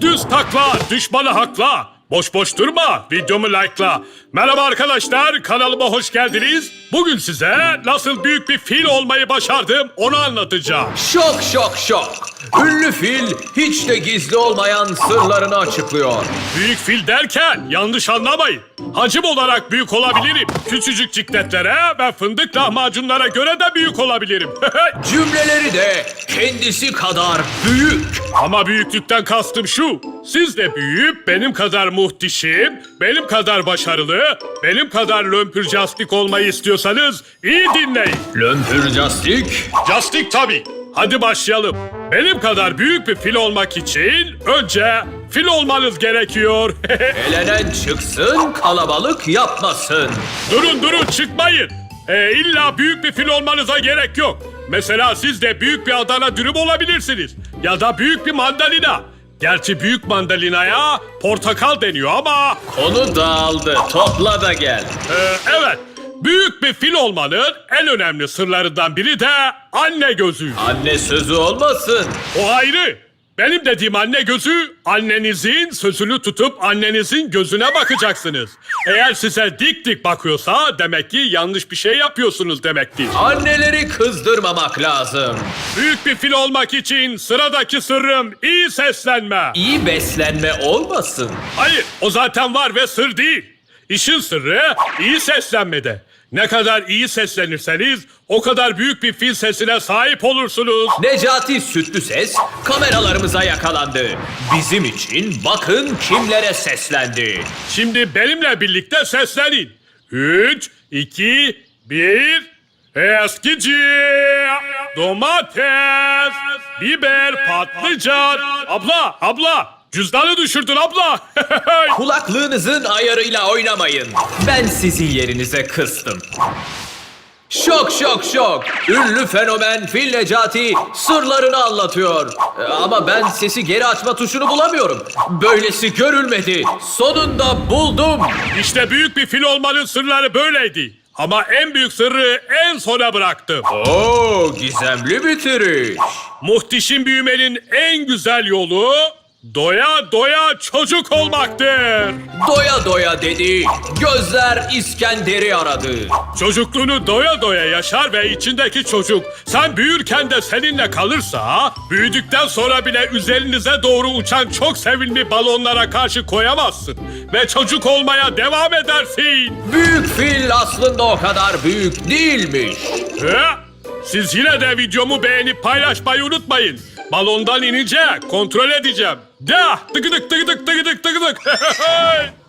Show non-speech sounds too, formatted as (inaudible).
Düz takla, düşmanı hakla. Boş boş durma, videomu like'la. Merhaba arkadaşlar, kanalıma hoş geldiniz. Bugün size nasıl büyük bir fil olmayı başardım onu anlatacağım. Şok şok şok. Ünlü fil hiç de gizli olmayan sırlarını açıklıyor. Büyük fil derken yanlış anlamayın. Hacim olarak büyük olabilirim. Küçücük cikletlere ve fındık lahmacunlara göre de büyük olabilirim. (laughs) Cümleleri de kendisi kadar büyük. Ama büyüklükten kastım şu. Siz de büyüyüp benim kadar muhteşem, benim kadar başarılı, benim kadar lömpürcastik olmayı istiyorsanız iyi dinleyin. Lömpürcastik. Castik tabii. Hadi başlayalım. Benim kadar büyük bir fil olmak için önce fil olmanız gerekiyor. (laughs) Elenen çıksın kalabalık yapmasın. durun durun çıkmayın. Ee, illa büyük bir fil olmanıza gerek yok. Mesela siz de büyük bir Adana dürüm olabilirsiniz. Ya da büyük bir mandalina. Gerçi büyük mandalinaya portakal deniyor ama... Konu dağıldı. Topla da gel. Ee, evet, büyük bir fil olmanın en önemli sırlarından biri de anne gözü. Anne sözü olmasın. O ayrı. Benim dediğim anne gözü, annenizin sözünü tutup annenizin gözüne bakacaksınız. Eğer size dik dik bakıyorsa demek ki yanlış bir şey yapıyorsunuz demektir. Anneleri kızdırmamak lazım. Büyük bir fil olmak için sıradaki sırrım iyi seslenme. İyi beslenme olmasın. Hayır, o zaten var ve sır değil. İşin sırrı iyi seslenmede. Ne kadar iyi seslenirseniz o kadar büyük bir fil sesine sahip olursunuz. Necati Sütlü Ses kameralarımıza yakalandı. Bizim için bakın kimlere seslendi. Şimdi benimle birlikte seslenin. 3, 2, 1. Eskici, domates, biber, patlıcan. Abla, abla, cüzdanı düşürdün abla. (laughs) Kulaklığınızın ayarıyla oynamayın. Ben sizin yerinize kıstım. Şok şok şok. Ünlü fenomen Fil Necati sırlarını anlatıyor. Ee, Ama ben sesi geri açma tuşunu bulamıyorum. Böylesi görülmedi. Sonunda buldum. işte büyük bir fil olmanın sırları böyleydi. Ama en büyük sırrı en sona bıraktım. Oo gizemli bitiriş. Muhteşem büyümenin en güzel yolu doya doya çocuk olmaktır. Doya doya dedi. Gözler İskender'i aradı. Çocukluğunu doya doya yaşar ve içindeki çocuk sen büyürken de seninle kalırsa büyüdükten sonra bile üzerinize doğru uçan çok sevimli balonlara karşı koyamazsın ve çocuk olmaya devam edersin. Büyük fil aslında o kadar büyük değilmiş. He? Siz yine de videomu beğenip paylaşmayı unutmayın. Balondan inince kontrol edeceğim. Da tıkıdık tıkıdık tıkıdık tıkıdık. (laughs)